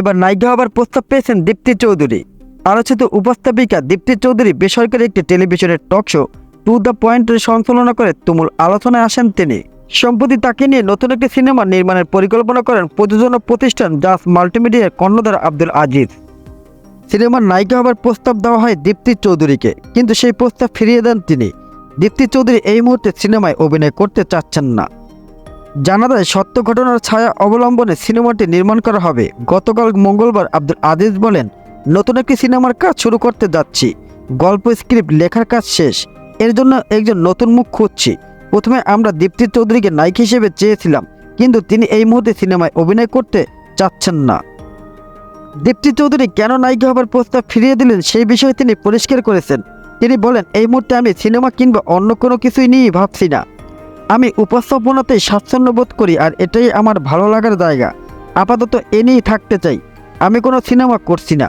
এবার নায়িকা হবার প্রস্তাব পেয়েছেন দীপ্তি চৌধুরী। আলোচিত উপস্থাপিকা দীপ্তি চৌধুরী বেসরকারি একটি টেলিভিশনের টক শো, টু দ্য পয়েন্টের সঞ্চালনা করে তুমুল আলোচনায় আসেন তিনি। সম্প্রতি তাকে নিয়ে নতুন একটি সিনেমা নির্মাণের পরিকল্পনা করেন প্রযোজনা প্রতিষ্ঠান জাস মাল্টিমিডিয়ার কর্ণধার আব্দুল আজিজ। সিনেমার নায়িকা হবার প্রস্তাব দেওয়া হয় দীপ্তি চৌধুরীকে, কিন্তু সেই প্রস্তাব ফিরিয়ে দেন তিনি। দীপ্তি চৌধুরী এই মুহূর্তে সিনেমায় অভিনয় করতে চাচ্ছেন না। জানা যায়, সত্য ঘটনার ছায়া অবলম্বনে সিনেমাটি নির্মাণ করা হবে। গতকাল মঙ্গলবার আব্দুল আজিজ বলেন, নতুন একটি সিনেমার কাজ শুরু করতে যাচ্ছি। গল্প, স্ক্রিপ্ট, লেখার কাজ শেষ। এর জন্য একজন নতুন মুখ খুঁজছি। প্রথমে আমরা দীপ্তি চৌধুরীকে নায়ক হিসেবে চেয়েছিলাম, কিন্তু তিনি এই মুহূর্তে সিনেমায় অভিনয় করতে চাচ্ছেন না। দীপ্তি চৌধুরী কেন নায়িকা হবার প্রস্তাব ফিরিয়ে দিলেন সেই বিষয়ে তিনি পরিষ্কার করেছেন। তিনি বলেন, এই মুহূর্তে আমি সিনেমা কিংবা অন্য কোনো কিছুই নিয়েই ভাবছি না। আমি উপস্থাপনাতে স্বাচ্ছন্দ্য বোধ করি আর এটাই আমার ভালো লাগার জায়গা। আপাতত এ নিয়েই থাকতে চাই। আমি কোনো সিনেমা করছি না।